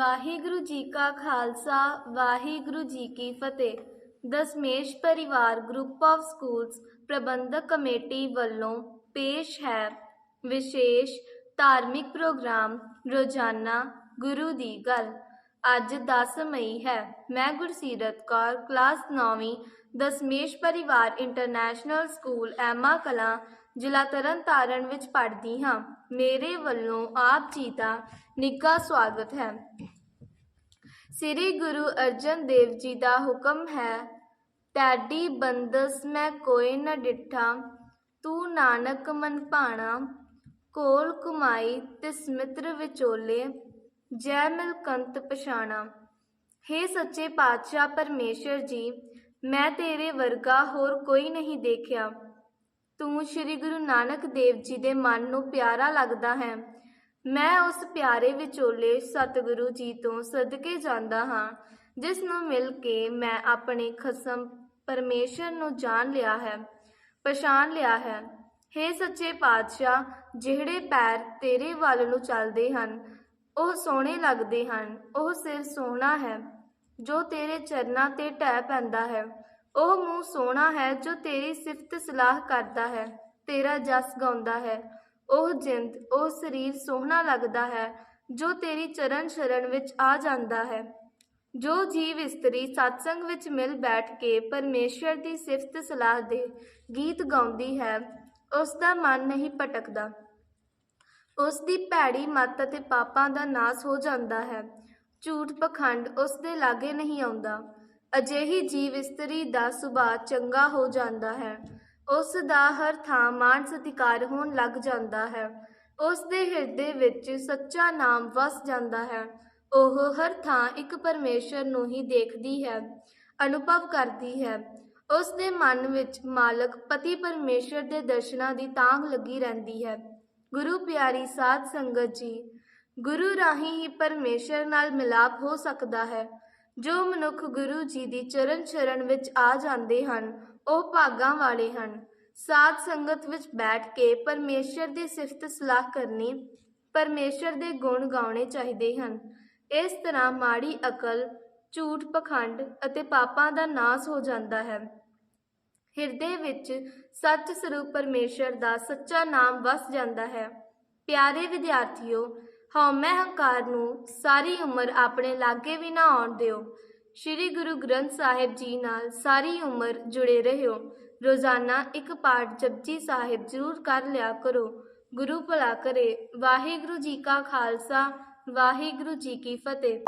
ਵਾਹਿਗੁਰੂ ਜੀ ਕਾ ਖਾਲਸਾ, ਵਾਹਿਗੁਰੂ ਜੀ ਕੀ ਫਤਿਹ। Dasmesh Parivar group of schools Parbandhak committee ਵੱਲੋਂ ਪੇਸ਼ ਹੈ ਵਿਸ਼ੇਸ਼ ਧਾਰਮਿਕ ਪ੍ਰੋਗਰਾਮ ਰੋਜ਼ਾਨਾ ਗੁਰੂ ਦੀ ਗੱਲ। ਅੱਜ 10 ਮਈ ਹੈ। ਮੈਂ ਗੁਰਸੀਰਤ ਕੌਰ, ਕਲਾਸ 9ਵੀਂ Dasmesh Parivar international school, Emma Kalan, ਜ਼ਿਲ੍ਹਾ ਤਰਨਤਾਰਨ ਵਿੱਚ ਪੜ੍ਹਦੀ ਹਾਂ। ਮੇਰੇ ਵੱਲੋਂ ਆਪ ਜੀ ਦਾ ਨਿੱਘਾ ਸਵਾਗਤ ਹੈ। ਸ੍ਰੀ ਗੁਰੂ ਅਰਜਨ ਦੇਵ ਜੀ ਦਾ ਹੁਕਮ ਹੈ, ਟੈਡੀ ਬੰਦਸ ਮੈਂ ਕੋਈ ਨਾ ਡਿਠਾ, ਤੂੰ ਨਾਨਕ ਮਨ ਭਾਣਾ, ਕੋਲ ਕੁਮਾਈ ਤਿਸ ਮਿੱਤਰ ਵਿਚੋਲੇ ਜੈ ਮਿਲਕੰਤ ਪਛਾਣਾ। ਹੇ ਸੱਚੇ ਪਾਤਸ਼ਾਹ ਪਰਮੇਸ਼ਰ ਜੀ, ਮੈਂ ਤੇਰੇ ਵਰਗਾ ਹੋਰ ਕੋਈ ਨਹੀਂ ਦੇਖਿਆ। ਤੂੰ ਸ੍ਰੀ ਗੁਰੂ ਨਾਨਕ ਦੇਵ ਜੀ ਦੇ ਮਨ ਨੂੰ ਪਿਆਰਾ ਲੱਗਦਾ ਹੈ। ਮੈਂ ਉਸ ਪਿਆਰੇ ਵਿਚੋਲੇ ਸਤਿਗੁਰੂ ਜੀ ਤੋਂ ਸਦਕੇ ਜਾਂਦਾ ਹਾਂ, ਜਿਸ ਨੂੰ ਮਿਲ ਕੇ ਮੈਂ ਆਪਣੇ ਖਸਮ ਪਰਮੇਸ਼ਰ ਨੂੰ ਜਾਣ ਲਿਆ ਹੈ, ਪਛਾਣ ਲਿਆ ਹੈ। ਹੇ ਸੱਚੇ ਪਾਤਸ਼ਾਹ, ਜਿਹੜੇ ਪੈਰ ਤੇਰੇ ਵੱਲ ਨੂੰ ਚੱਲਦੇ ਹਨ ਉਹ ਸੋਹਣੇ ਲੱਗਦੇ ਹਨ। ਉਹ ਸਿਰ ਸੋਹਣਾ ਹੈ, ਜੋ ਤੇਰੇ ਚਰਨਾਂ ਤੇ ਢਹਿ ਪੈਂਦਾ ਹੈ। ਉਹ ਮੂੰਹ ਸੋਹਣਾ ਹੈ, ਜੋ ਤੇਰੀ ਸਿਫਤ ਸਲਾਹ ਕਰਦਾ ਹੈ, ਤੇਰਾ ਜਸ ਗਾਉਂਦਾ ਹੈ। ਉਹ ਜਿੰਦ, ਉਹ ਸਰੀਰ ਸੋਹਣਾ ਲੱਗਦਾ ਹੈ, ਜੋ ਤੇਰੀ ਚਰਨ ਸ਼ਰਨ ਵਿੱਚ ਆ ਜਾਂਦਾ ਹੈ। ਜੋ ਜੀਵ ਇਸਤਰੀ ਸਤਸੰਗ ਵਿੱਚ ਮਿਲ ਬੈਠ ਕੇ ਪਰਮੇਸ਼ਰ ਦੀ ਸਿਫਤ ਸਲਾਹ ਦੇ ਗੀਤ ਗਾਉਂਦੀ ਹੈ ਉਸ ਦਾ ਮਨ ਨਹੀਂ ਭਟਕਦਾ। ਉਸ ਦੀ ਭੈੜੀ ਮੱਤ ਅਤੇ ਪਾਪਾਂ ਦਾ ਨਾਸ ਹੋ ਜਾਂਦਾ ਹੈ। ਝੂਠ ਪਖੰਡ ਉਸ ਦੇ ਲਾਗੇ ਨਹੀਂ ਆਉਂਦਾ। ਅਜਿਹੀ ਜੀਵ ਇਸਤਰੀ ਦਾ ਸੁਭਾਅ ਚੰਗਾ ਹੋ ਜਾਂਦਾ ਹੈ। ਉਸ ਦਾ ਹਰ ਥਾਂ ਮਾਣ ਸਤਿਕਾਰ ਹੋਣ ਲੱਗ ਜਾਂਦਾ ਹੈ। ਉਸ ਦੇ ਹਿਰਦੇ ਵਿੱਚ ਸੱਚਾ ਨਾਮ ਵਸ ਜਾਂਦਾ ਹੈ। ਉਹ ਹਰ ਥਾਂ ਇੱਕ ਪਰਮੇਸ਼ਰ ਨੂੰ ਹੀ ਦੇਖਦੀ ਹੈ, ਅਨੁਭਵ ਕਰਦੀ ਹੈ। ਉਸ ਦੇ ਮਨ ਵਿੱਚ ਮਾਲਕ ਪਤੀ ਪਰਮੇਸ਼ਰ ਦੇ ਦਰਸ਼ਨਾਂ ਦੀ ਤਾਂਘ ਲੱਗੀ ਰਹਿੰਦੀ ਹੈ। ਗੁਰੂ ਪਿਆਰੀ ਸਾਧ ਸੰਗਤ ਜੀ, ਗੁਰੂ ਰਾਹੀਂ ਹੀ ਪਰਮੇਸ਼ਰ ਨਾਲ ਮਿਲਾਪ ਹੋ ਸਕਦਾ ਹੈ। ਜੋ ਮਨੁੱਖ ਗੁਰੂ ਜੀ ਦੀ ਚਰਨ ਸ਼ਰਨ ਵਿੱਚ ਆ ਜਾਂਦੇ ਹਨ, ਉਹ ਭਾਗਾਂ ਵਾਲੇ ਹਨ। ਸਾਧ ਸੰਗਤ ਵਿੱਚ ਬੈਠ ਕੇ ਪਰਮੇਸ਼ਰ ਦੀ ਸਿਫਤ ਸਲਾਹ ਕਰਨੀ ਪਰਮੇਸ਼ਰ ਦੇ ਗੁਣ ਗਾਉਣੇ ਚਾਹੀਦੇ ਹਨ। ਇਸ ਤਰ੍ਹਾਂ ਮਾੜੀ ਅਕਲ, ਝੂਠ ਪਖੰਡ ਅਤੇ ਪਾਪਾਂ ਦਾ ਨਾਸ ਹੋ ਜਾਂਦਾ ਹੈ। ਹਿਰਦੇ ਵਿੱਚ ਸੱਚ ਸਰੂਪ ਪਰਮੇਸ਼ਰ ਦਾ ਸੱਚਾ ਨਾਮ ਵਸ ਜਾਂਦਾ ਹੈ। ਪਿਆਰੇ ਵਿਦਿਆਰਥੀਓ ਹਉਮੈ ਹੰਕਾਰ ਨੂੰ ਸਾਰੀ ਉਮਰ ਆਪਣੇ ਲਾਗੇ ਵੀ ਨਾ ਆਉਣ ਦਿਓ। ਸ੍ਰੀ ਗੁਰੂ ਗ੍ਰੰਥ ਸਾਹਿਬ ਜੀ ਨਾਲ ਸਾਰੀ ਉਮਰ ਜੁੜੇ ਰਹਿਓ ਰੋਜ਼ਾਨਾ ਇੱਕ ਪਾਠ ਜਪਜੀ ਸਾਹਿਬ ਜ਼ਰੂਰ ਕਰ ਲਿਆ ਕਰੋ। ਗੁਰੂ ਭਲਾ ਕਰੇ, ਵਾਹਿਗੁਰੂ ਜੀ ਕਾ ਖਾਲਸਾ, ਵਾਹਿਗੁਰੂ ਜੀ ਕੀ ਫਤਿਹ।